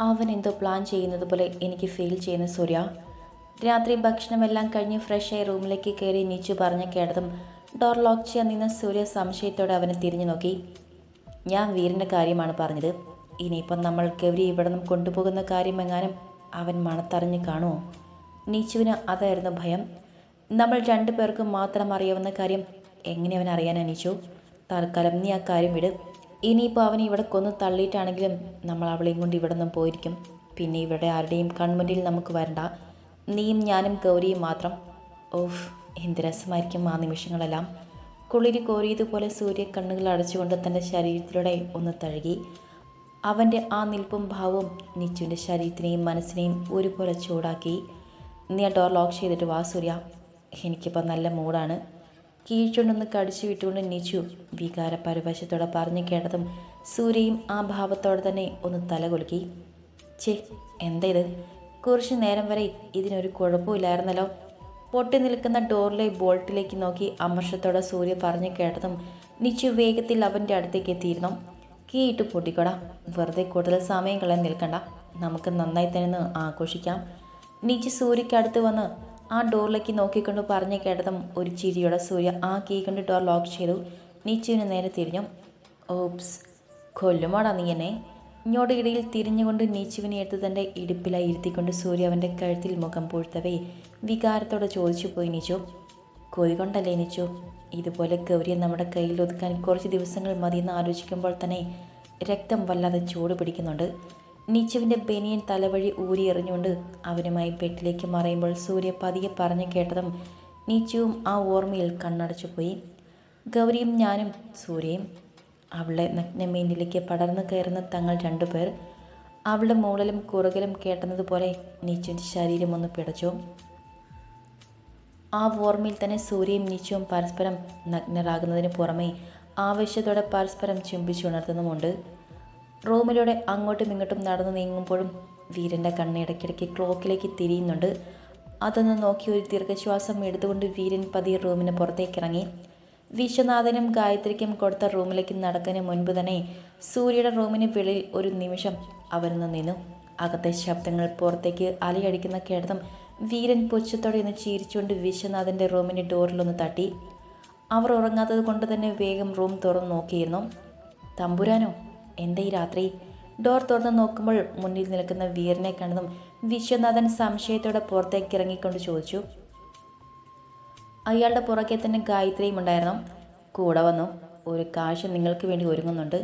അവൻ എന്തോ പ്ലാൻ ചെയ്യുന്നത് പോലെ എനിക്ക് ഫീൽ ചെയ്യുന്ന സൂര്യ. രാത്രി ഭക്ഷണമെല്ലാം കഴിഞ്ഞ് ഫ്രഷായി റൂമിലേക്ക് കയറി നീച്ചു പറഞ്ഞ കേട്ടതും ഡോർ ലോക്ക് ചെയ്യാൻ നിന്ന സൂര്യ സംശയത്തോടെ അവനെ തിരിഞ്ഞു നോക്കി. ഞാൻ വീരന്റെ കാര്യമാണ് പറഞ്ഞത്. ഇനിയിപ്പം നമ്മൾ ഗൗരി ഇവിടെ നിന്നും കൊണ്ടുപോകുന്ന കാര്യം എങ്ങാനും അവൻ മണത്തറിഞ്ഞ് കാണുമോ? നീച്ചുവിന് അതായിരുന്നു ഭയം. നമ്മൾ രണ്ടു പേർക്കും മാത്രം അറിയാവുന്ന കാര്യം എങ്ങനെ അവൻ അറിയാൻ അനീച്ചു തൽക്കാലം നീ ആ കാര്യം വിട്. ഇനിയിപ്പോൾ അവനെ ഇവിടെ കൊന്ന് തള്ളിയിട്ടാണെങ്കിലും നമ്മൾ അവളെയും കൊണ്ട് ഇവിടെ നിന്നും പോയിരിക്കും. പിന്നെ ഇവിടെ ആരുടെയും കൺമുന്നിൽ നമുക്ക് വരണ്ട. നീയും ഞാനും ഗൗരിയും മാത്രം. ഓഫ് എന്ത് രസമായിരിക്കും ആ നിമിഷങ്ങളെല്ലാം. കുളിരി കോരിയതുപോലെ സൂര്യ കണ്ണുകൾ അടച്ചുകൊണ്ട് തന്റെ ശരീരത്തിലൂടെ ഒന്ന് തഴുകി. അവന്റെ ആ നിൽപ്പും ഭാവവും നിച്ചുവിന്റെ ശരീരത്തിനെയും മനസ്സിനെയും ഒരുപോലെ ചൂടാക്കി. നീ ആ ഡോർ ലോക്ക് ചെയ്തിട്ട് വാ സൂര്യ. എനിക്കിപ്പോൾ നല്ല മൂഡാണ് കീഴ്ച്ചുണ്ടൊന്ന് കടിച്ചു വിട്ടുകൊണ്ട് നിച്ചു വികാര പരവശത്തോടെ പറഞ്ഞു കേട്ടതും സൂര്യയും ആ ഭാവത്തോടെ തന്നെ ഒന്ന് തലകുലുക്കി. ചേ എന്താ ഇത്? കുറച്ച് നേരം വരെ ഇതിനൊരു കുഴപ്പമില്ലായിരുന്നല്ലോ. പൊട്ടി നിൽക്കുന്ന ഡോറിലെ ബോൾട്ടിലേക്ക് നോക്കി അമർഷത്തോടെ സൂര്യ പറഞ്ഞു കേട്ടതും നിച്ചു വേഗത്തിൽ അവന്റെ അടുത്തേക്ക് എത്തിയിരുന്നു. കീ ഇട്ട് പൊട്ടിക്കോടാ. വെറുതെ കൂടുതൽ സമയം കളയാൻ നിൽക്കണ്ട. നമുക്ക് നന്നായി തന്നെ ആഘോഷിക്കാം. നിച്ചു സൂര്യക്കടുത്ത് വന്ന് ആ ഡോറിലേക്ക് നോക്കിക്കൊണ്ട് പറഞ്ഞു കേട്ടതും ഒരു ചിരിയോടെ സൂര്യ ആ കീ കൊണ്ട് ഡോർ ലോക്ക് ചെയ്തു. നീച്ചുവിന് നേരെ തിരിഞ്ഞു. ഓപ്സ് കൊല്ലുമാടാ നീ എന്നെ. ഇങ്ങോട്ട് ഇടയിൽ തിരിഞ്ഞുകൊണ്ട് നീച്ചുവിനെ എടുത്ത് തന്റെ ഇടുപ്പിലായി ഇരുത്തിക്കൊണ്ട് സൂര്യ അവന്റെ കഴുത്തിൽ മുഖം പൂഴ്ത്തവേ വികാരത്തോടെ ചോദിച്ചു പോയി നീച്ചു. കൊതി കൊണ്ടല്ലേ നീച്ചു? ഇതുപോലെ ഗൗരിയെ നമ്മുടെ കയ്യിൽ ഒതുക്കാൻ കുറച്ച് ദിവസങ്ങൾ മതിയെന്ന് ആലോചിക്കുമ്പോൾ തന്നെ രക്തം വല്ലാതെ ചൂട് പിടിക്കുന്നുണ്ട്. നീച്ചുവിന്റെ ബനിയൻ തലവഴി ഊരി എറിഞ്ഞുകൊണ്ട് അവനുമായി ബെഡിലേക്ക് മറയുമ്പോൾ സൂര്യ പതിയെ പറഞ്ഞു കേട്ടതും നീച്ചുവും ആ ഓർമ്മയിൽ കണ്ണടച്ചു പോയി. ഗൗരിയും ഞാനും സൂര്യയും അവളെ നഗ്നമേനിലേക്ക് പടർന്നു കയറുന്ന തങ്ങൾ രണ്ടുപേർ അവളുടെ മൂളലും കുറുകിലും കേട്ടതുപോലെ നീച്ചുവിന്റെ ശരീരം ഒന്ന് പിടച്ചു. ആ ഓർമ്മയിൽ തന്നെ സൂര്യയും നീച്ചുവും പരസ്പരം നഗ്നരാകുന്നതിന് പുറമെ ആവേശത്തോടെ പരസ്പരം ചുംബിച്ചുണർത്തുന്നുമുണ്ട്. റൂമിലൂടെ അങ്ങോട്ടും ഇങ്ങോട്ടും നടന്നു നീങ്ങുമ്പോഴും വീരന്റെ കണ്ണ് ഇടയ്ക്കിടയ്ക്ക് ക്ലോക്കിലേക്ക് തിരിയുന്നുണ്ട്. അതൊന്ന് നോക്കി ഒരു ദീർഘശ്വാസം എടുത്തുകൊണ്ട് വീരൻ പതിയെ റൂമിന് പുറത്തേക്ക് ഇറങ്ങി വിശ്വനാഥനും ഗായത്രിക്കും കൊടുത്ത റൂമിലേക്ക് നടക്കുന്നതിന് മുൻപ് തന്നെ സൂര്യയുടെ റൂമിന് വെളിയിൽ ഒരു നിമിഷം അവൻ നിന്നു അകത്തെ ശബ്ദങ്ങൾ പുറത്തേക്ക് അലയടിക്കുന്ന കേട്ടതും വീരൻ പുച്ഛത്തോടെ ഒന്ന് ചിരിച്ചുകൊണ്ട് വിശ്വനാഥന്റെ റൂമിന്റെ ഡോറിലൊന്ന് തട്ടി. അവർ ഉറങ്ങാത്തത് കൊണ്ട് തന്നെ വേഗം റൂം തുറന്ന് നോക്കിയിരുന്നു. തമ്പുരാനോ? എന്താ ഈ രാത്രി? ഡോർ തുറന്ന് നോക്കുമ്പോൾ മുന്നിൽ നിൽക്കുന്ന വീരനെ കണ്ടതും വിശ്വനാഥൻ സംശയത്തോടെ പുറത്തേക്ക് ഇറങ്ങിക്കൊണ്ട് ചോദിച്ചു അയാളുടെ പുറകെ തന്നെ ഗായത്രിയും ഉണ്ടായിരുന്നു? കൂടെ വന്നു. ഒരു കാശ് നിങ്ങൾക്ക് വേണ്ടി ഒരുങ്ങുന്നുണ്ട്.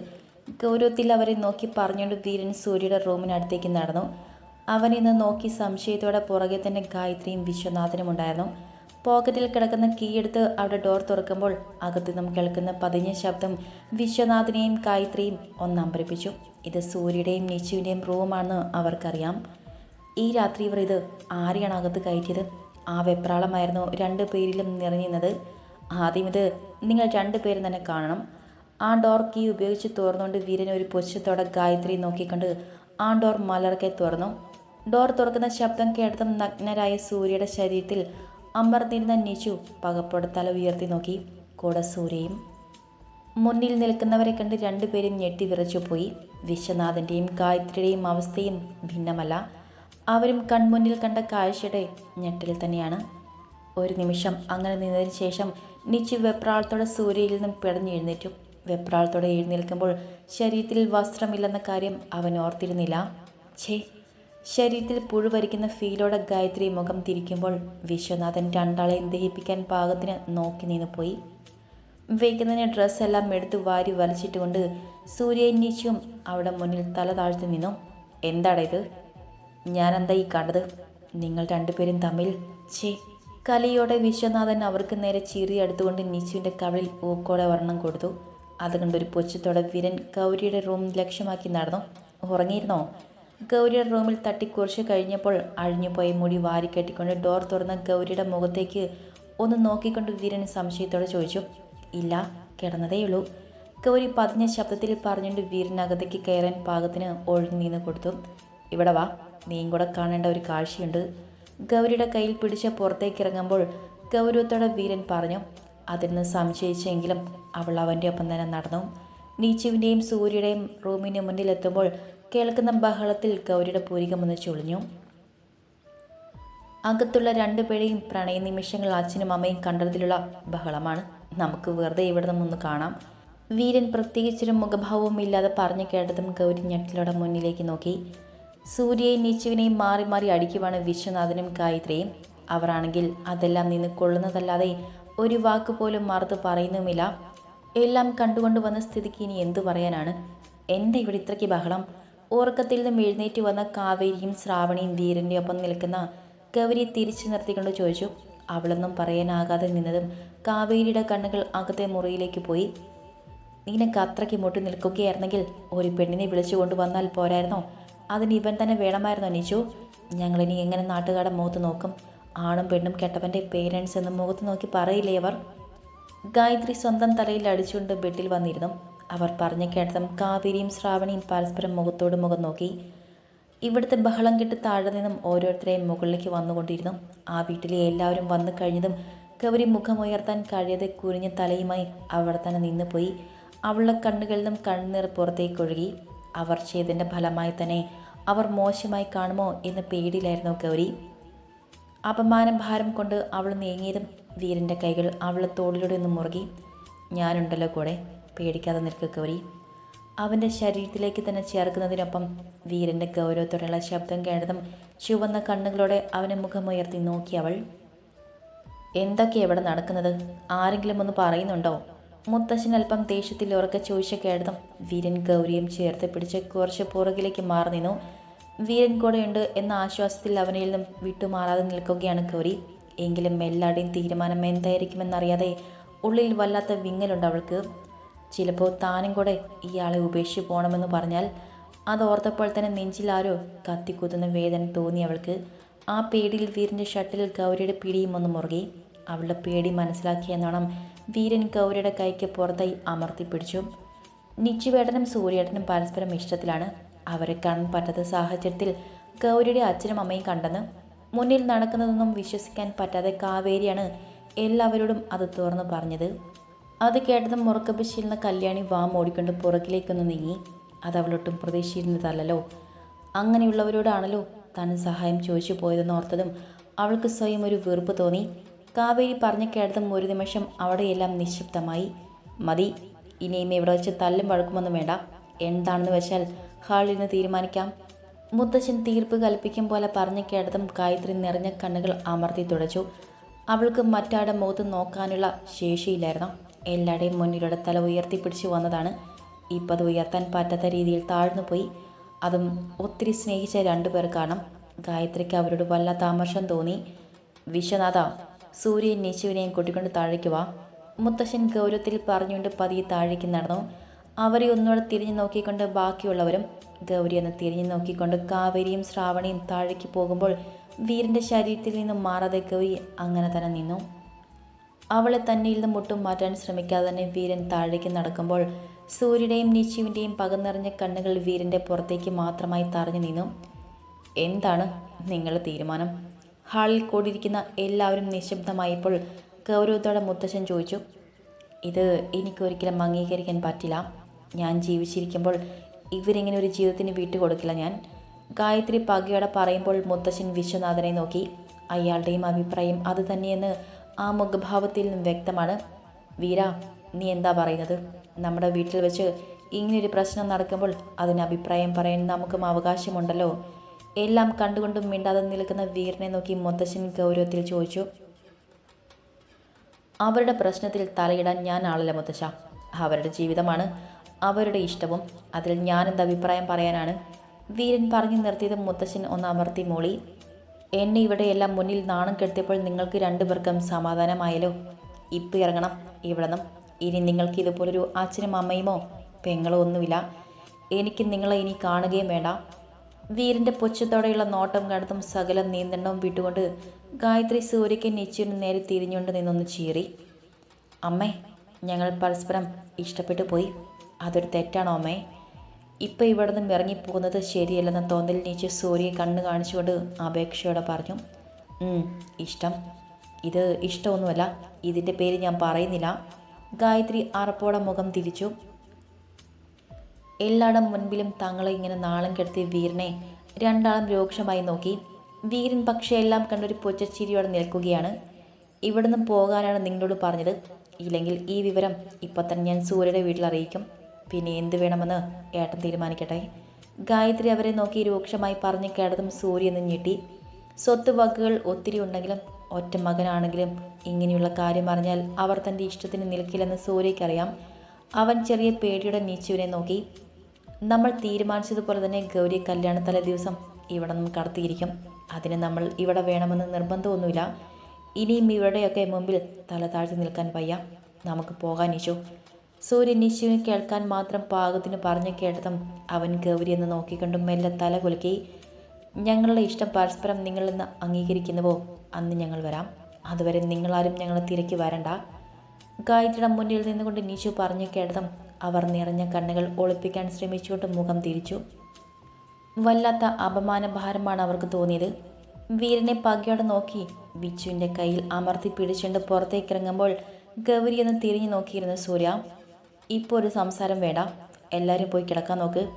ഗൗരവത്തിൽ അവരെ നോക്കി പറഞ്ഞുകൊണ്ട് വീരൻ സൂര്യയുടെ റൂമിനടുത്തേക്ക് നടന്നു. അവനിന്ന് നിന്ന് നോക്കി സംശയത്തോടെ പുറകെ തന്നെ ഗായത്രിയും വിശ്വനാഥനും ഉണ്ടായിരുന്നു. പോക്കറ്റിൽ കിടക്കുന്ന കീ എടുത്ത് അവിടെ ഡോർ തുറക്കുമ്പോൾ അകത്തു നിന്നും കേൾക്കുന്ന പതിഞ്ഞ ശബ്ദം വിശ്വനാഥിനെയും ഗായത്രിയും ഒന്നമ്പരിപ്പിച്ചു ഇത് സൂര്യയുടെയും നിച്ചുവിന്റെയും റൂമാണെന്ന് അവർക്കറിയാം. ഈ രാത്രി ഇവർ ഇത് ആരെയാണ് അകത്ത് കയറ്റിയത്? ആ വെപ്രാളമായിരുന്നു രണ്ട് പേരിലും നിറഞ്ഞിരുന്നത്. ആദ്യം ഇത് നിങ്ങൾ രണ്ടു പേരും തന്നെ കാണണം. ആ ഡോർ കീ ഉപയോഗിച്ച് തുറന്നുകൊണ്ട് വീരൻ ഒരു പൊച്ചത്തോടെ ഗായത്രി നോക്കിക്കൊണ്ട് ആ ഡോർ മലർക്കെ തുറന്നു. ഡോർ തുറക്കുന്ന ശബ്ദം കേട്ടതും നഗ്നരായ സൂര്യയുടെ ശരീരത്തിൽ അമർന്നിരുന്ന നിച്ചു പകപ്പോടെ തല ഉയർത്തി നോക്കി. കൂടെ സൂര്യയും മുന്നിൽ നിൽക്കുന്നവരെ കണ്ട് രണ്ടുപേരും ഞെട്ടി വിറച്ചുപോയി. വിശ്വനാഥന്റെയും ഗായത്രിയുടെയും അവസ്ഥയും ഭിന്നമല്ല. അവരും കൺമുന്നിൽ കണ്ട കാഴ്ചയുടെ ഞെട്ടിൽ തന്നെയാണ്. ഒരു നിമിഷം അങ്ങനെ നിന്നതിന് ശേഷം നിച്ചു വെപ്രാളത്തോടെ സൂര്യയിൽ നിന്നും പിടഞ്ഞു എഴുന്നേറ്റു. വെപ്രാളത്തോടെ എഴുന്നേൽക്കുമ്പോൾ ശരീരത്തിൽ വസ്ത്രമില്ലെന്ന കാര്യം അവൻ ഓർത്തിരുന്നില്ല. ഛേ ശരീരത്തിൽ പുഴുവരിക്കുന്ന ഫീലോടെ ഗായത്രി മുഖം തിരിക്കുമ്പോൾ വിശ്വനാഥൻ രണ്ടാളെയും ദഹിപ്പിക്കാൻ പാകത്തിന് നോക്കി നിന്ന് പോയി. വയ്ക്കുന്നതിന് ഡ്രസ്സെല്ലാം എടുത്ത് വാരി വലിച്ചിട്ടുകൊണ്ട് സൂര്യൻ നീച്ചും അവിടെ മുന്നിൽ തല താഴ്ത്തി നിന്നു. എന്താടാ ഞാനെന്താ ഈ കണ്ടത്? നിങ്ങൾ രണ്ടുപേരും തമ്മിൽ? ചേ കലിയോടെ വിശ്വനാഥൻ അവർക്ക് നേരെ ചീറി അടുത്തുകൊണ്ട് നിച്ചുവിന്റെ കവിളിൽ പൂക്കോടെ വർണം കൊടുത്തു. അതുകൊണ്ടൊരു പൊച്ചത്തോടെ വിരൻ ഗൗരിയുടെ റൂം ലക്ഷ്യമാക്കി നടന്നു. ഉറങ്ങിയിരുന്നോ? ഗൗരിയുടെ റൂമിൽ തട്ടി കുറച്ച് കഴിഞ്ഞപ്പോൾ അഴിഞ്ഞുപോയ മുടി വാരിക്കെട്ടിക്കൊണ്ട് ഡോർ തുറന്ന ഗൗരിയുടെ മുഖത്തേക്ക് ഒന്ന് നോക്കിക്കൊണ്ട് വീരൻ സംശയത്തോടെ ചോദിച്ചു ഇല്ല കിടന്നതേയുള്ളൂ. ഗൗരി പതിഞ്ഞ ശബ്ദത്തിൽ പറഞ്ഞുകൊണ്ട് വീരനകത്തേക്ക് കയറാൻ പാകത്തിന് ഒഴിഞ്ഞു നിന്ന് കൊടുത്തു ഇവിടെ വാ നീയും കൂടെ കാണേണ്ട ഒരു കാഴ്ചയുണ്ട്. ഗൗരിയുടെ കയ്യിൽ പിടിച്ച പുറത്തേക്ക് ഇറങ്ങുമ്പോൾ ഗൗരവത്തോടെ വീരൻ പറഞ്ഞു അതിൽ സംശയിച്ചെങ്കിലും അവൾ അവന്റെ ഒപ്പം തന്നെ നടന്നു. നീച്ചുവിന്റെയും സൂര്യയുടെയും റൂമിന് മുന്നിലെത്തുമ്പോൾ കേൾക്കുന്ന ബഹളത്തിൽ ഗൗരിയുടെ പൂരികം ഒന്ന് ചുളിഞ്ഞു. അകത്തുള്ള രണ്ടുപേരെയും പ്രണയ നിമിഷങ്ങൾ അച്ഛനും അമ്മയും കണ്ടതിലുള്ള ബഹളമാണ്. നമുക്ക് വെറുതെ ഇവിടെ നിന്നൊന്ന് കാണാം. വീരൻ പ്രത്യേകിച്ചൊരു മുഖഭാവവും ഇല്ലാതെ പറഞ്ഞു കേട്ടതും ഗൗരി ഞെട്ടിലോടെ മുന്നിലേക്ക് നോക്കി. സൂര്യയെയും നീച്ചുവിനെയും മാറി മാറി അടിക്കുവാണ് വിശ്വനാഥനും ഗായത്രിയും. അവരാണെങ്കിൽ അതെല്ലാം നിന്ന് കൊള്ളുന്നതല്ലാതെ ഒരു വാക്ക് പോലും മറുത്ത് പറയുന്നുമില്ല. എല്ലാം കണ്ടുകൊണ്ട് വന്ന സ്ഥിതിക്ക് ഇനി എന്തു പറയാനാണ്? എന്റെ ഇവിടെ ഇത്രയ്ക്ക് ബഹളം. ഉറക്കത്തിൽ നിന്നും എഴുന്നേറ്റ് വന്ന കാവേരിയും ശ്രാവണിയും വീരന്റെ ഒപ്പം നിൽക്കുന്ന ഗൗരി തിരിച്ചു നിർത്തിക്കൊണ്ട് ചോദിച്ചു അവളൊന്നും പറയാനാകാതെ നിന്നതും കാവേരിയുടെ കണ്ണുകൾ അകത്തെ മുറിയിലേക്ക് പോയി. നിനക്ക് അത്രയ്ക്ക് മുട്ടി നിൽക്കുകയായിരുന്നെങ്കിൽ ഒരു പെണ്ണിനെ വിളിച്ചു കൊണ്ടുവന്നാൽ പോരായിരുന്നോ? അതിന് ഇവൻ തന്നെ വേണമായിരുന്നോ അനീച്ചു ഞങ്ങളിനി എങ്ങനെ നാട്ടുകാരുടെ മുഖത്ത് നോക്കും? ആണും പെണ്ണും കെട്ടവന്റെ പേരൻസ് എന്ന് മുഖത്ത് നോക്കി പറയില്ലേ അവർ? ഗായത്രി സ്വന്തം തലയിൽ അടിച്ചുകൊണ്ട് ബെഡിൽ വന്നിരുന്നു. അവർ പറഞ്ഞു കേട്ടതും കാവേരിയും ശ്രാവണിയും പരസ്പരം മുഖത്തോട് മുഖം നോക്കി. ഇവിടുത്തെ ബഹളം കെട്ട് താഴെ നിന്നും ഓരോരുത്തരെയും മുകളിലേക്ക് വന്നുകൊണ്ടിരുന്നു. ആ വീട്ടിലെ എല്ലാവരും വന്നു കഴിഞ്ഞതും ഗൗരി മുഖമുയർത്താൻ കഴിയാതെ കുരിഞ്ഞ തലയുമായി അവിടെ തന്നെ നിന്നുപോയി. അവളുടെ കണ്ണുകളിൽ നിന്നും കണ്ണുനീർ പുറത്തേക്ക് ഒഴുകി. അവർ ചെയ്തതിന്റെ ഫലമായി തന്നെ അവർ മോശമായി കാണുമോ എന്ന പേടിയിലായിരുന്നു ഗൗരി. അപമാനം ഭാരം കൊണ്ട് അവൾ നീങ്ങിയതും വീരന്റെ കൈകൾ അവളെ തോളിലൂടെ ഒന്ന് മുറുകി. ഞാനുണ്ടല്ലോ കൂടെ. പേടിക്കാതെ നിൽക്കുക ഗൗരി. അവന്റെ ശരീരത്തിലേക്ക് തന്നെ ചേർക്കുന്നതിനൊപ്പം വീരന്റെ ഗൗരവത്തോടെയുള്ള ശബ്ദം കേട്ടതും ചുവന്ന കണ്ണുകളോടെ അവനെ മുഖമുയർത്തി നോക്കി അവൾ. എന്തൊക്കെ എവിടെ നടക്കുന്നത്? ആരെങ്കിലും ഒന്ന് പറയുന്നുണ്ടോ? മുത്തശ്ശൻ അല്പം ദേഷ്യത്തിൽ ഉറക്കെ ചോദിച്ച കേട്ടതും വീരൻ ഗൗരിയും ചേർത്ത് പിടിച്ച് കുറച്ച് പുറകിലേക്ക് മാറി നിന്നു. വീരൻ കൂടെയുണ്ട് എന്ന ആശ്വാസത്തിൽ അവനിൽ നിന്നും വിട്ടുമാറാതെ നിൽക്കുകയാണ് ഗൗരി. എങ്കിലും എല്ലാവരുടെയും തീരുമാനം എന്തായിരിക്കുമെന്നറിയാതെ ഉള്ളിൽ വല്ലാത്ത വിങ്ങലുണ്ട് അവൾക്ക്. ചിലപ്പോൾ താനും കൂടെ ഇയാളെ ഉപേക്ഷിച്ച് പോകണമെന്ന് പറഞ്ഞാൽ അത് ഓർത്തപ്പോൾ തന്നെ നെഞ്ചിലാരോ കത്തിക്കുത്തുന്ന വേദന തോന്നി അവൾക്ക്. ആ പേടിയിൽ വീരന്റെ ഷട്ടിൽ ഗൗരിയുടെ പിടിയും ഒന്ന് മുറുകി. അവളുടെ പേടി മനസ്സിലാക്കിയെന്നോണം വീരൻ ഗൗരിയുടെ കൈക്ക് പുറത്തായി അമർത്തിപ്പിടിച്ചു നിച്ചുവേട്ടനും സൂര്യേട്ടനും പരസ്പരം ഇഷ്ടത്തിലാണ്. അവരെ കാണാൻ പറ്റാത്ത സാഹചര്യത്തിൽ ഗൗരിയുടെ അച്ഛനും അമ്മയും കണ്ടെന്ന്. മുന്നിൽ നടക്കുന്നതൊന്നും വിശ്വസിക്കാൻ പറ്റാതെ കാവേരിയാണ് എല്ലാവരോടും അത് തുറന്നു പറഞ്ഞത്. അത് കേട്ടതും മുറക്കപ്പിച്ചിരുന്ന കല്യാണി വാം ഓടിക്കൊണ്ട് പുറകിലേക്കൊന്ന് നീങ്ങി. അത് അവളൊട്ടും പ്രതീക്ഷിച്ചിരുന്നതല്ലോ അങ്ങനെയുള്ളവരോടാണല്ലോ താൻ സഹായം ചോദിച്ചു പോയതെന്ന് ഓർത്തതും അവൾക്ക് സ്വയം ഒരു വെറുപ്പ് തോന്നി. കാവേരി പറഞ്ഞു കേട്ടതും ഒരു നിമിഷം അവിടെയെല്ലാം നിശബ്ദമായി. മതി ഇനിയും ഇവിടെ വെച്ച് തല്ലും വഴക്കുമൊന്നും വേണ്ട. എന്താണെന്ന് വെച്ചാൽ ഹാളിൽ തീരുമാനിക്കാം. മുത്തശ്ശൻ തീർപ്പ് കൽപ്പിക്കും പോലെ പറഞ്ഞു കേട്ടതും ഗായത്രി നിറഞ്ഞ കണ്ണുകൾ അമർത്തി തുടച്ചു. അവൾക്ക് മറ്റാടെ മുഖത്ത് നോക്കാനുള്ള ശേഷിയില്ലായിരുന്നു. എല്ലാവരുടെയും മുന്നിലൂടെ തല ഉയർത്തിപ്പിടിച്ചു വന്നതാണ്. ഇപ്പം അത് ഉയർത്താൻ പറ്റാത്ത രീതിയിൽ താഴ്ന്നു പോയി. അതും ഒത്തിരി സ്നേഹിച്ച രണ്ടു പേർ കാണാം. ഗായത്രിക്ക് അവരോട് വല്ലാത്ത ആമർശം തോന്നി. വിശ്വനാഥ സൂര്യൻ നിശുവിനെയും കൂട്ടിക്കൊണ്ട് താഴേക്ക് വാ. മുത്തശ്ശൻ ഗൗരവത്തിൽ പറഞ്ഞുകൊണ്ട് പതിയെ താഴേക്ക് നടന്നു. അവരെ ഒന്നുകൂടെ തിരിഞ്ഞു നോക്കിക്കൊണ്ട് ബാക്കിയുള്ളവരും ഗൗരി എന്ന് തിരിഞ്ഞു നോക്കിക്കൊണ്ട് കാവേരിയും ശ്രാവണിയും താഴേക്ക് പോകുമ്പോൾ വീരന്റെ ശരീരത്തിൽ നിന്നും മാറാതെ ഗൗരി അങ്ങനെ തന്നെ നിന്നു. അവളെ തന്നിൽ നിന്നും മുട്ടും മാറ്റാൻ ശ്രമിക്കാതെ തന്നെ വീരൻ താഴേക്ക് നടക്കുമ്പോൾ സൂര്യയുടെയും നീച്ചുവിന്റെയും പകർന്നിറഞ്ഞ കണ്ണുകൾ വീരന്റെ പുറത്തേക്ക് മാത്രമായി തറഞ്ഞു നിന്നു. എന്താണ് നിങ്ങളുടെ തീരുമാനം? ഹാളിൽ കൂടിയിരിക്കുന്ന എല്ലാവരും നിശബ്ദമായപ്പോൾ ഗൗരവത്തോടെ മുത്തശ്ശൻ ചോദിച്ചു ഇത് എനിക്കൊരിക്കലും അംഗീകരിക്കാൻ പറ്റില്ല. ഞാൻ ജീവിച്ചിരിക്കുമ്പോൾ ഇവരിങ്ങനെ ഒരു ജീവിതത്തിന് വിട്ടുകൊടുക്കില്ല ഞാൻ? ഗായത്രി പകയോടെ പറയുമ്പോൾ മുത്തശ്ശൻ വിശ്വനാഥനെ നോക്കി. അയാളുടെയും അഭിപ്രായം അത് തന്നെയെന്ന് ആ മുഖഭാവത്തിൽ നിന്നും വ്യക്തമാണ്. വീര നീ എന്താ പറയുന്നത്? നമ്മുടെ വീട്ടിൽ വെച്ച് ഇങ്ങനൊരു പ്രശ്നം നടക്കുമ്പോൾ അതിന് അഭിപ്രായം പറയാൻ നമുക്കും അവകാശമുണ്ടല്ലോ. എല്ലാം കണ്ടുകൊണ്ടും മിണ്ടാതെ നിൽക്കുന്ന വീരനെ നോക്കി മുത്തശ്ശൻ ഗൗരവത്തിൽ ചോദിച്ചു. അവരുടെ പ്രശ്നത്തിൽ തലയിടാൻ ഞാൻ ആളല്ല മുത്തശ്ശ. അവരുടെ ജീവിതമാണ് അവരുടെ ഇഷ്ടവും. അതിൽ ഞാൻ എന്താ അഭിപ്രായം പറയാനാണ്? വീരൻ പറഞ്ഞു നിർത്തിയത് മുത്തശ്ശൻ ഒന്ന് അമർത്തി മൂളി. എന്നെ ഇവിടെയെല്ലാം മുന്നിൽ നാണം കെടുത്തിയപ്പോൾ നിങ്ങൾക്ക് രണ്ടുപേർക്കും സമാധാനമായല്ലോ. ഇപ്പം ഇറങ്ങണം ഇവിടെ നിന്നും ഇനി നിങ്ങൾക്ക് ഇതുപോലൊരു അച്ഛനും അമ്മയുമോ? പെങ്ങളോ ഒന്നുമില്ല. എനിക്ക് നിങ്ങളെ ഇനി കാണുകയും വേണ്ട. വീരന്റെ പുച്ഛത്തോടെയുള്ള നോട്ടം കണ്ടതും സകലം നിയന്ത്രണവും വിട്ടുകൊണ്ട് ഗായത്രി സൂര്യയ്ക്ക് നിശ്ചയം നേരെ തിരിഞ്ഞുകൊണ്ട് നിന്നൊന്ന് ചീറി. അമ്മേ ഞങ്ങൾ പരസ്പരം ഇഷ്ടപ്പെട്ടു പോയി. അതൊരു തെറ്റാണോ അമ്മേ? ഇപ്പം ഇവിടെ നിന്ന് ഇറങ്ങിപ്പോകുന്നത് ശരിയല്ലെന്ന തോന്നൽ നീച്ച് സൂര്യയെ കണ്ണ് കാണിച്ചുകൊണ്ട് അപേക്ഷയോടെ പറഞ്ഞു "ഉം, ഇഷ്ടം. ഇത് ഇഷ്ടമൊന്നുമല്ല. ഇതിന്റെ പേര് ഞാൻ പറയുന്നില്ല. ഗായത്രി അറപ്പോടെ മുഖം തിരിച്ചു. എല്ലായിടം മുൻപിലും തങ്ങളെ ഇങ്ങനെ നാളം കെടുത്തിയ വീരനെ രണ്ടാളും രൂക്ഷമായി നോക്കി. വീരൻ പക്ഷേ എല്ലാം കണ്ടൊരു പൊച്ചച്ചിരിയോടെ നിൽക്കുകയാണ്. ഇവിടുന്ന് പോകാനാണ് നിങ്ങളോട് പറഞ്ഞത്. ഇല്ലെങ്കിൽ ഈ വിവരം ഇപ്പം തന്നെ ഞാൻ സൂര്യയുടെ വീട്ടിൽ അറിയിക്കും. പിന്നെ എന്ത് വേണമെന്ന് ഏട്ടൻ തീരുമാനിക്കട്ടെ? ഗായത്രി അവരെ നോക്കി രൂക്ഷമായി പറഞ്ഞു കേട്ടതും സൂര്യ എന്ന് ഞെട്ടി. സ്വത്ത് വാക്കുകൾ ഒത്തിരി ഉണ്ടെങ്കിലും ഒറ്റ മകനാണെങ്കിലും ഇങ്ങനെയുള്ള കാര്യം അറിഞ്ഞാൽ അവർ തന്റെ ഇഷ്ടത്തിന് നിൽക്കില്ലെന്ന് സൂര്യയ്ക്കറിയാം. അവൻ ചെറിയ പേടിയുടെ നീച്ചുവിനെ നോക്കി. നമ്മൾ തീരുമാനിച്ചതുപോലെ തന്നെ ഗൗരി കല്യാണ തലേ ദിവസം ഇവിടെ നിന്നും കടത്തിയിരിക്കും. അതിന് നമ്മൾ ഇവിടെ വേണമെന്ന് നിർബന്ധമൊന്നുമില്ല. ഇനിയും ഇവരുടെയൊക്കെ മുമ്പിൽ തല താഴ്ത്തി നിൽക്കാൻ വയ്യ. നമുക്ക് പോകാൻ ഇച്ചു സൂര്യൻ നിശുവിനെ കേൾക്കാൻ മാത്രം പാകത്തിന് പറഞ്ഞു കേട്ടതും അവൻ ഗൗരി എന്ന് നോക്കിക്കൊണ്ടും മെല്ലെ തല കുലുക്കി. ഞങ്ങളുടെ ഇഷ്ടം പരസ്പരം നിങ്ങളിന്ന് അംഗീകരിക്കുന്നുവോ? അന്ന് ഞങ്ങൾ വരാം. അതുവരെ നിങ്ങളാരും ഞങ്ങളെ തിരക്കി വരണ്ട. ഗായത്രിയുടെ മുന്നിൽ നിന്നുകൊണ്ട് നിശു പറഞ്ഞു കേട്ടതും അവർ നിറഞ്ഞ കണ്ണുകൾ ഒളിപ്പിക്കാൻ ശ്രമിച്ചുകൊണ്ട് മുഖം തിരിച്ചു. വല്ലാത്ത അപമാനഭാരമാണ് അവർക്ക് തോന്നിയത്. വീരനെ പകയോടെ നോക്കി വിച്ചുവിന്റെ കയ്യിൽ അമർത്തി പിടിച്ചുകൊണ്ട് പുറത്തേക്ക് ഇറങ്ങുമ്പോൾ ഗൗരി എന്ന് തിരിഞ്ഞു നോക്കിയിരുന്നു സൂര്യ. ഇപ്പോൾ ഒരു സംസാരം വേണ്ട. എല്ലാവരും പോയി കിടക്കാൻ നോക്ക്.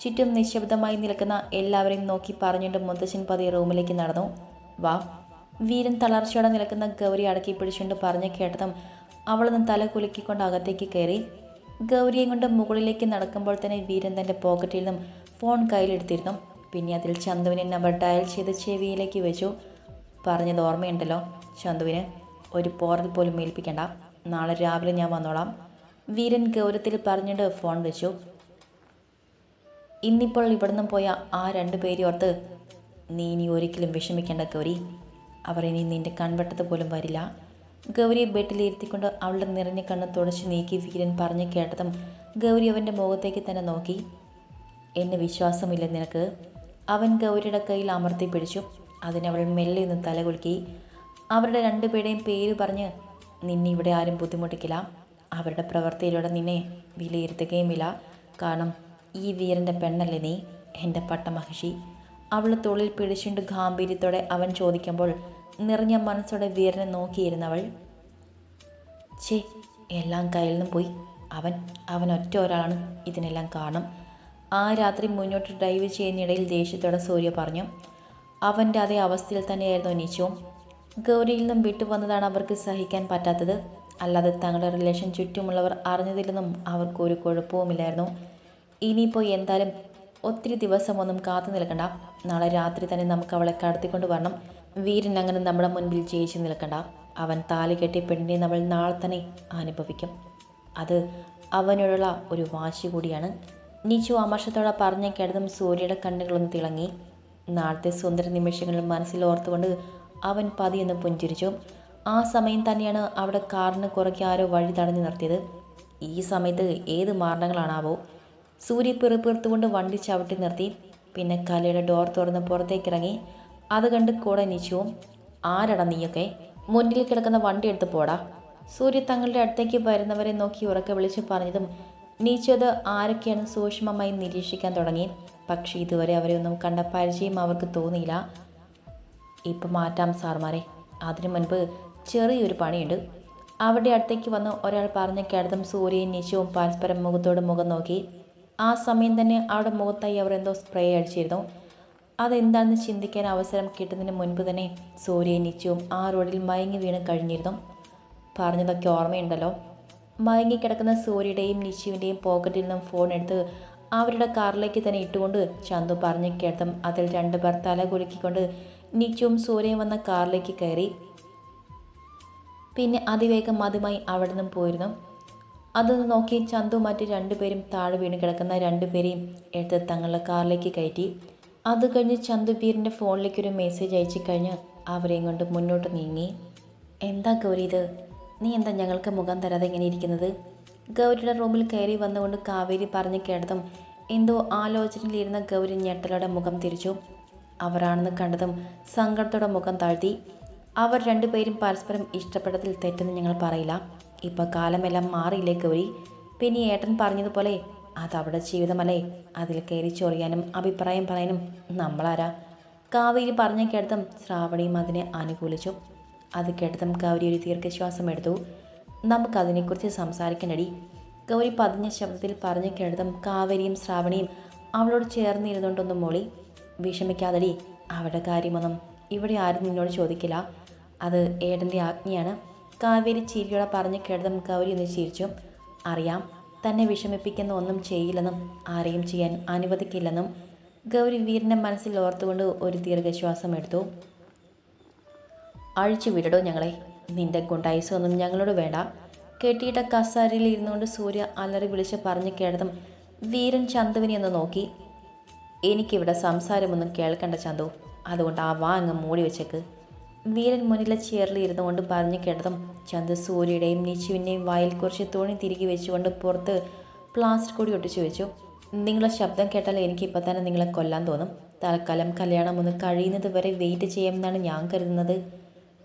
ചുറ്റും നിശബ്ദമായി നിൽക്കുന്ന എല്ലാവരെയും നോക്കി പറഞ്ഞുകൊണ്ട് മുത്തശ്ശൻ പതി റൂമിലേക്ക് നടന്നു. വാ. വീരൻ തളർച്ചയോടെ നിൽക്കുന്ന ഗൗരി അടക്കി പിടിച്ചുകൊണ്ട് പറഞ്ഞ കേട്ടതും അവളൊന്ന് തല കുലുക്കിക്കൊണ്ട് അകത്തേക്ക് കയറി. ഗൗരിയെ കൊണ്ട് മുകളിലേക്ക് നടക്കുമ്പോൾ തന്നെ വീരൻ തന്റെ പോക്കറ്റിൽ നിന്നും ഫോൺ കയ്യിലെടുത്തിരുന്നു. പിന്നെ അതിൽ ചന്തുവിനെ നമ്പർ ഡയൽ ചെയ്ത് ചെവിയിലേക്ക് വെച്ചു. പറഞ്ഞത് ഓർമ്മയുണ്ടല്ലോ ചന്തുവിന്. ഒരു പോറൽ പോലും ഏൽപ്പിക്കണ്ട. നാളെ രാവിലെ ഞാൻ വന്നോളാം. വീരൻ ഗൗരത്തിൽ പറഞ്ഞിട്ട് ഫോൺ വെച്ചു. ഇന്നിപ്പോൾ ഇവിടുന്ന് പോയ ആ രണ്ടു പേരെ ഓർത്ത് നീ ഇനി ഒരിക്കലും വിഷമിക്കേണ്ട ഗൗരി. അവർ ഇനി നിന്റെ കൺവെട്ടത്ത് പോലും വരില്ല. ഗൗരിയെ ബെഡിലിരുത്തിക്കൊണ്ട് അവളുടെ നിറഞ്ഞ കണ്ണ് തുടച്ച് നീക്കി വീരൻ പറഞ്ഞു കേട്ടതും ഗൗരി അവന്റെ മുഖത്തേക്ക് തന്നെ നോക്കി. എന്നെ വിശ്വാസമില്ല നിനക്ക്. അവൻ ഗൗരിയുടെ കയ്യിൽ അമർത്തി പിടിച്ചു. അതിനവൾ മെല്ലെ നിന്ന് തലകുലുക്കി അവരുടെ രണ്ടുപേരുടെയും പേര് പറഞ്ഞ് നിന്നെ ഇവിടെ ആരും ബുദ്ധിമുട്ടിക്കില്ല. അവരുടെ പ്രവൃത്തിയിലൂടെ നിന്നെ വിലയിരുത്തുകയുമില്ല. കാരണം ഈ വീരന്റെ പെണ്ണല്ലേ നീ? എന്റെ പട്ടമഹിഷി അവൾ തൊഴിൽ പിടിച്ചുകൊണ്ട് ഗാംഭീര്യത്തോടെ അവൻ ചോദിക്കുമ്പോൾ നിറഞ്ഞ മനസ്സോടെ വീരനെ നോക്കിയിരുന്നവൾ ചേ എല്ലാം കയ്യിൽ നിന്നും പോയി. അവൻ അവൻ ഒറ്റ ഒരാളാണ് ഇതിനെല്ലാം കാരണം. ആ രാത്രി മുന്നോട്ട് ഡ്രൈവ് ചെയ്യുന്നിടയിൽ ദേഷ്യത്തോടെ സൂര്യ പറഞ്ഞു അവന്റെ അതേ അവസ്ഥയിൽ തന്നെയായിരുന്നു നീച്ചവും ഗൗരിയിൽ നിന്നും വിട്ടു വന്നതാണ് അവർക്ക് സഹിക്കാൻ പറ്റാത്തത്. അല്ലാതെ തങ്ങളുടെ റിലേഷൻ ചുറ്റുമുള്ളവർ അറിഞ്ഞതിലൊന്നും അവർക്കൊരു കുഴപ്പവുമില്ലായിരുന്നു. ഇനിയിപ്പോൾ എന്തായാലും ഒത്തിരി ദിവസമൊന്നും കാത്തു നിൽക്കണ്ട. നാളെ രാത്രി തന്നെ നമുക്ക് അവളെ കടത്തിക്കൊണ്ട് വരണം. വീരൻ അങ്ങനെ നമ്മുടെ മുൻപിൽ ജയിച്ചു നിൽക്കണ്ട. അവൻ താലി കെട്ടിയ പെണ്ണിനെ നമ്മൾ നാളെ തന്നെ അനുഭവിക്കും. അത് അവനോടുള്ള ഒരു വാശി കൂടിയാണ്. നീച്ചു അമർഷത്തോടെ പറഞ്ഞ കേട്ടതും സൂര്യയുടെ കണ്ണുകളൊന്ന് തിളങ്ങി. നാളത്തെ സുന്ദര നിമിഷങ്ങൾ മനസ്സിൽ ഓർത്തുകൊണ്ട് അവൻ പതിയൊന്ന് പുഞ്ചിരിച്ചു. ആ സമയം തന്നെയാണ് അവിടെ കാറിന് കുറയ്ക്ക് ആരോ വഴി തടഞ്ഞു നിർത്തിയത്. ഈ സമയത്ത് ഏത് മാരണങ്ങളാണാവോ സൂര്യ പിറുപിറുത്തുകൊണ്ട് വണ്ടി ചവിട്ടി നിർത്തി. പിന്നെ കലയുടെ ഡോർ തുറന്ന് പുറത്തേക്ക് ഇറങ്ങി അത് കണ്ട് കൂടെ നിശുവും ആരട നീയൊക്കെ? മുന്നിൽ കിടക്കുന്ന വണ്ടി എടുത്ത് പോടാ. സൂര്യ തങ്ങളുടെ അടുത്തേക്ക് വരുന്നവരെ നോക്കി ഉറക്കെ വിളിച്ച് പറഞ്ഞതും നീച്ചു അത് ആരൊക്കെയാണ് സൂക്ഷ്മമായി നിരീക്ഷിക്കാൻ തുടങ്ങി. പക്ഷേ ഇതുവരെ അവരെ ഒന്നും കണ്ട പരിചയം അവർക്ക് തോന്നിയില്ല. ഇപ്പം മാറ്റാം സാർമാരെ. അതിനു മുൻപ് ചെറിയൊരു പണിയുണ്ട്. അവിടെ അടുത്തേക്ക് വന്ന് ഒരാൾ പറഞ്ഞ കേടതും സൂര്യയും നിശവും പരസ്പരം മുഖത്തോട് മുഖം നോക്കി. ആ സമയം തന്നെ അവിടെ മുഖത്തായി അവർ എന്തോ സ്പ്രേ അടിച്ചിരുന്നു. അതെന്താണെന്ന് ചിന്തിക്കാൻ അവസരം കിട്ടുന്നതിന് മുൻപ് തന്നെ സൂര്യയും നിശ്ചയവും ആ റോഡിൽ മയങ്ങി വീണ് കഴിഞ്ഞിരുന്നു. പറഞ്ഞതൊക്കെ ഓർമ്മയുണ്ടല്ലോ. മയങ്ങി കിടക്കുന്ന സൂര്യയുടെയും നിശുവിന്റെയും പോക്കറ്റിൽ നിന്നും ഫോൺ എടുത്ത് അവരുടെ കാറിലേക്ക് തന്നെ ഇട്ടുകൊണ്ട് ചന്തു പറഞ്ഞു കേട്ടതും അതിൽ രണ്ടുപേർ തല കുലുക്കിക്കൊണ്ട് നിച്ചുവും സൂര്യയും വന്ന കാറിലേക്ക് കയറി. പിന്നെ അതിവേഗം അതുമായി അവിടെ നിന്നും പോയിരുന്നു. അതൊന്ന് നോക്കി ചന്തു മറ്റ് രണ്ടുപേരും താഴെ വീണ് കിടക്കുന്ന രണ്ടുപേരെയും എടുത്ത് തങ്ങളുടെ കാറിലേക്ക് കയറ്റി. അത് കഴിഞ്ഞ് ചന്തു വീറിന്റെ ഫോണിലേക്ക് ഒരു മെസ്സേജ് അയച്ചു കഴിഞ്ഞ് അവരെയും കൊണ്ട് മുന്നോട്ട് നീങ്ങി. എന്താ ഗൗരി ഇത്? നീ എന്താ ഞങ്ങൾക്ക് മുഖം തരാതെ ഇങ്ങനെ ഇരിക്കുന്നത്? ഗൗരിയുടെ റൂമിൽ കയറി വന്നുകൊണ്ട് കാവേരി പറഞ്ഞു കേട്ടതും എന്തോ ആലോചനയിലിരുന്ന ഗൗരി ഞെട്ടലോടെ മുഖം തിരിച്ചു. അവരാണെന്ന് കണ്ടതും സങ്കടത്തോടെ മുഖം താഴ്ത്തി. അവർ രണ്ടുപേരും പരസ്പരം ഇഷ്ടപ്പെട്ടതിൽ തെറ്റെന്ന് ഞങ്ങൾ പറയില്ല. ഇപ്പോൾ കാലമെല്ലാം മാറിയില്ലേ ഗൗരി? പിന്നെ ഏട്ടൻ പറഞ്ഞതുപോലെ അത് ജീവിതമല്ലേ? അതിൽ കയറി ചൊറിയാനും അഭിപ്രായം പറയാനും നമ്മളാരാ? കാവേരി പറഞ്ഞ കേട്ടതും ശ്രാവണിയും അതിനെ അനുകൂലിച്ചു. അത് കേട്ടതും കാവേരി ഒരു ദീർഘശ്വാസം എടുത്തു. നമുക്കതിനെക്കുറിച്ച് സംസാരിക്കണ്ടടി. ഗൗരി പതിഞ്ഞ ശബ്ദത്തിൽ പറഞ്ഞു കേട്ടതും കാവേരിയും ശ്രാവണിയും അവളോട് ചേർന്നിരുന്നുകൊണ്ടൊന്നും മോളി. വിഷമിക്കാതടി അവരുടെ കാര്യമൊന്നും ഇവിടെ ആരും നിന്നോട് ചോദിക്കില്ല. അത് ഏടന്റെ ആജ്ഞയാണ്. കാവേരി ചിരിയോടെ പറഞ്ഞ് കേട്ടതും ഗൗരി ഒന്ന് ചിരിച്ചു. അറിയാം തന്നെ വിഷമിപ്പിക്കുന്ന ഒന്നും ചെയ്യില്ലെന്നും ആരെയും ചെയ്യാൻ അനുവദിക്കില്ലെന്നും ഗൗരി വീരന്റെ മനസ്സിൽ ഓർത്തുകൊണ്ട് ഒരു ദീർഘശ്വാസം എടുത്തു. അഴിച്ചു വിടടോ ഞങ്ങളെ നിന്റെ ഗുണ്ടായുസൊന്നും ഞങ്ങളോട് വേണ്ട. കെട്ടിയിട്ട കസാരയിൽ ഇരുന്നുകൊണ്ട് സൂര്യ അലറി വിളിച്ച് പറഞ്ഞു കേട്ടതും വീരൻ ചന്തുവിനെ ഒന്ന് നോക്കി. എനിക്കിവിടെ സംസാരമൊന്നും കേൾക്കണ്ട ചന്തു. അതുകൊണ്ട് ആ വാ അങ്ങ് മൂടി വെച്ചേക്ക്. വീരൻ മുന്നിലെ ചെയറിൽ ഇരുന്നുകൊണ്ട് പറഞ്ഞു കേട്ടതും ചന്ദ് സൂര്യയുടെയും നിച്ചുവിന്റെയും വായിൽ കുറച്ച് തുണി തിരികെ വെച്ചുകൊണ്ട് പുറത്ത് പ്ലാസ്റ്റിക് കൂടി ഒട്ടിച്ചു വെച്ചു. നിങ്ങളെ ശബ്ദം കേട്ടാൽ എനിക്ക് ഇപ്പം തന്നെ നിങ്ങളെ കൊല്ലാൻ തോന്നും. തൽക്കാലം കല്യാണം ഒന്ന് കഴിയുന്നത് വരെ വെയിറ്റ് ചെയ്യാമെന്നാണ് ഞാൻ കരുതുന്നത്.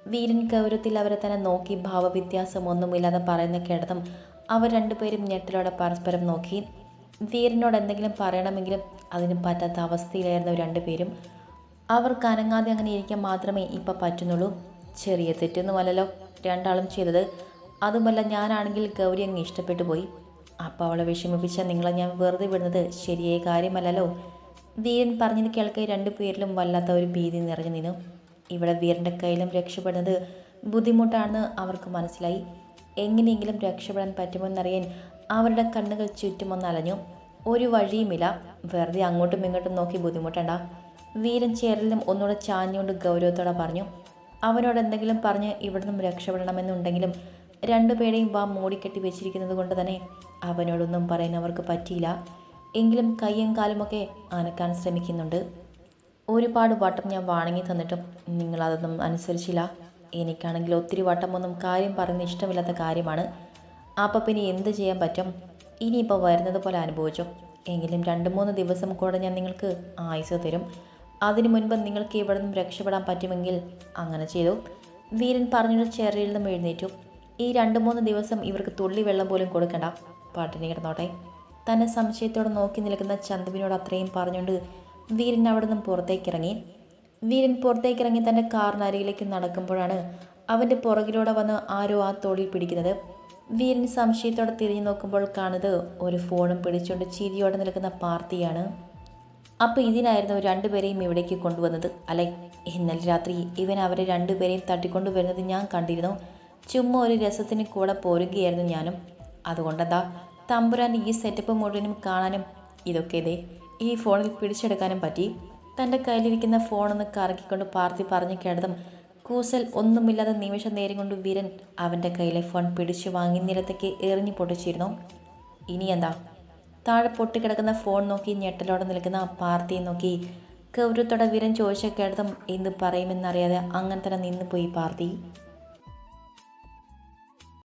വീരൻ ഗൗരവത്തിൽ അവരെ തന്നെ നോക്കി ഭാവവ്യത്യാസമൊന്നുമില്ലാതെ പറയുന്ന കേട്ടതും അവർ രണ്ടുപേരും ഞെട്ടലോടെ പരസ്പരം നോക്കി. വീരനോട് എന്തെങ്കിലും പറയണമെങ്കിലും അതിന് പറ്റാത്ത അവസ്ഥയിലായിരുന്നു രണ്ടുപേരും. അവർക്ക് അനങ്ങാതെ അങ്ങനെ ഇരിക്കാൻ മാത്രമേ ഇപ്പം പറ്റുന്നുള്ളൂ. ചെറിയ തെറ്റൊന്നുമല്ലല്ലോ. രണ്ടാളും ചെയ്തത്. അതുമല്ല ഞാനാണെങ്കിൽ ഗൗരി അങ്ങ് ഇഷ്ടപ്പെട്ടു പോയി. അപ്പോൾ അവളെ വിഷമിപ്പിച്ച നിങ്ങളെ ഞാൻ വെറുതെ വിടുന്നത് ശരിയായ കാര്യമല്ലല്ലോ. വീരൻ പറഞ്ഞത് കേൾക്കെ രണ്ടു പേരിലും വല്ലാത്ത ഒരു ഭീതി നിറഞ്ഞു നിന്നു. ഇവിടെ വീരന്റെ കയ്യിലും രക്ഷപ്പെടുന്നത് ബുദ്ധിമുട്ടാണെന്ന് അവർക്ക് മനസ്സിലായി. എങ്ങനെയെങ്കിലും രക്ഷപ്പെടാൻ പറ്റുമെന്നറിയാൻ അവരുടെ കണ്ണുകൾ ചുറ്റുമൊന്നലഞ്ഞു. ഒരു വഴിയുമില്ല. വെറുതെ അങ്ങോട്ടും ഇങ്ങോട്ടും നോക്കി ബുദ്ധിമുട്ടണ്ട. വീരൻ ചേരലും ഒന്നുകൂടെ ചാഞ്ഞുകൊണ്ട് ഗൗരവത്തോടെ പറഞ്ഞു അവനോട് എന്തെങ്കിലും പറഞ്ഞ് ഇവിടുന്ന് രക്ഷപ്പെടണമെന്നുണ്ടെങ്കിലും രണ്ടുപേരെയും വാ മൂടിക്കെട്ടി വെച്ചിരിക്കുന്നത് കൊണ്ട് തന്നെ അവനോടൊന്നും പറയാൻ അവർക്ക് പറ്റിയില്ല. എങ്കിലും കയ്യും കാലുമൊക്കെ അനക്കാൻ ശ്രമിക്കുന്നുണ്ട്. ഒരുപാട് വട്ടം ഞാൻ വാണങ്ങി തന്നിട്ടും നിങ്ങളതൊന്നും അനുസരിച്ചില്ല. എനിക്കാണെങ്കിൽ ഒത്തിരി വട്ടമൊന്നും കാര്യം പറയുന്ന ഇഷ്ടമില്ലാത്ത കാര്യമാണ്. അപ്പം പിന്നെ എന്ത് ചെയ്യാൻ പറ്റും? ഇനിയിപ്പോൾ വരുന്നത് പോലെ അനുഭവിച്ചു? എങ്കിലും രണ്ട് മൂന്ന് ദിവസം കൂടെ ഞാൻ നിങ്ങൾക്ക് ആയുസ് തരും. അതിനു മുൻപ് നിങ്ങൾക്ക് ഇവിടെ നിന്നും രക്ഷപ്പെടാൻ പറ്റുമെങ്കിൽ അങ്ങനെ ചെയ്തു. വീരൻ പറഞ്ഞൊരു ചെറിയിൽ നിന്നും എഴുന്നേറ്റു. ഈ രണ്ട് മൂന്ന് ദിവസം ഇവർക്ക് തുള്ളി വെള്ളം പോലും കൊടുക്കണ്ട. പാട്ടിനി കിടന്നോട്ടെ. തന്നെ സംശയത്തോടെ നോക്കി നിൽക്കുന്ന ചന്തുവിനോട് അത്രയും പറഞ്ഞുകൊണ്ട് വീരൻ അവിടെ നിന്നും പുറത്തേക്കിറങ്ങി. വീരൻ പുറത്തേക്കിറങ്ങി തന്റെ കാറിനരികിലേക്ക് നടക്കുമ്പോഴാണ് അവന്റെ പുറകിലൂടെ വന്ന് ആരോ ആ തോളിൽ പിടിക്കുന്നത്. വീരൻ സംശയത്തോടെ തിരിഞ്ഞു നോക്കുമ്പോൾ കാണുന്നത് ഒരു ഫോണും പിടിച്ചുകൊണ്ട് ചിരിയോടെ നിൽക്കുന്ന പാർത്തിയാണ് അപ്പോൾ ഇതിനായിരുന്നു രണ്ടുപേരെയും ഇവിടേക്ക് കൊണ്ടുവന്നത്. അല്ലെ ഇന്നലെ രാത്രി ഇവൻ അവരെ രണ്ടുപേരെയും തട്ടിക്കൊണ്ടു വരുന്നത് ഞാൻ കണ്ടിരുന്നു. ചുമ്മാ ഒരു രസത്തിന് കൂടെ പോരുകയായിരുന്നു ഞാനും. അതുകൊണ്ടെന്താ തമ്പുരാന്റെ ഈ സെറ്റപ്പ് മുഴുവനും കാണാനും ഇതൊക്കെ ഇതേ ഈ ഫോണിൽ പിടിച്ചെടുക്കാനും പറ്റി. തന്റെ കയ്യിലിരിക്കുന്ന ഫോണൊന്ന് കറക്കിക്കൊണ്ട് പാർത്തി പറഞ്ഞു കേട്ടതും കൂസൽ ഒന്നുമില്ലാതെ നിമിഷം നേരം കൊണ്ട് വീരൻ അവന്റെ കയ്യിലെ ഫോൺ പിടിച്ചു വാങ്ങി നിരത്തേക്ക് എറിഞ്ഞു പൊട്ടിച്ചിരുന്നു. ഇനി എന്താ താഴെ പൊട്ടിക്കിടക്കുന്ന ഫോൺ നോക്കി ഞെട്ടലോടെ നിൽക്കുന്ന പാർത്തിയെ നോക്കി കൗരത്തോടെ വീരൻ ചോദിച്ച കേട്ടതും എന്ത് പറയുമെന്നറിയാതെ അങ്ങനെ തന്നെ നിന്ന് പോയി പാർത്തി.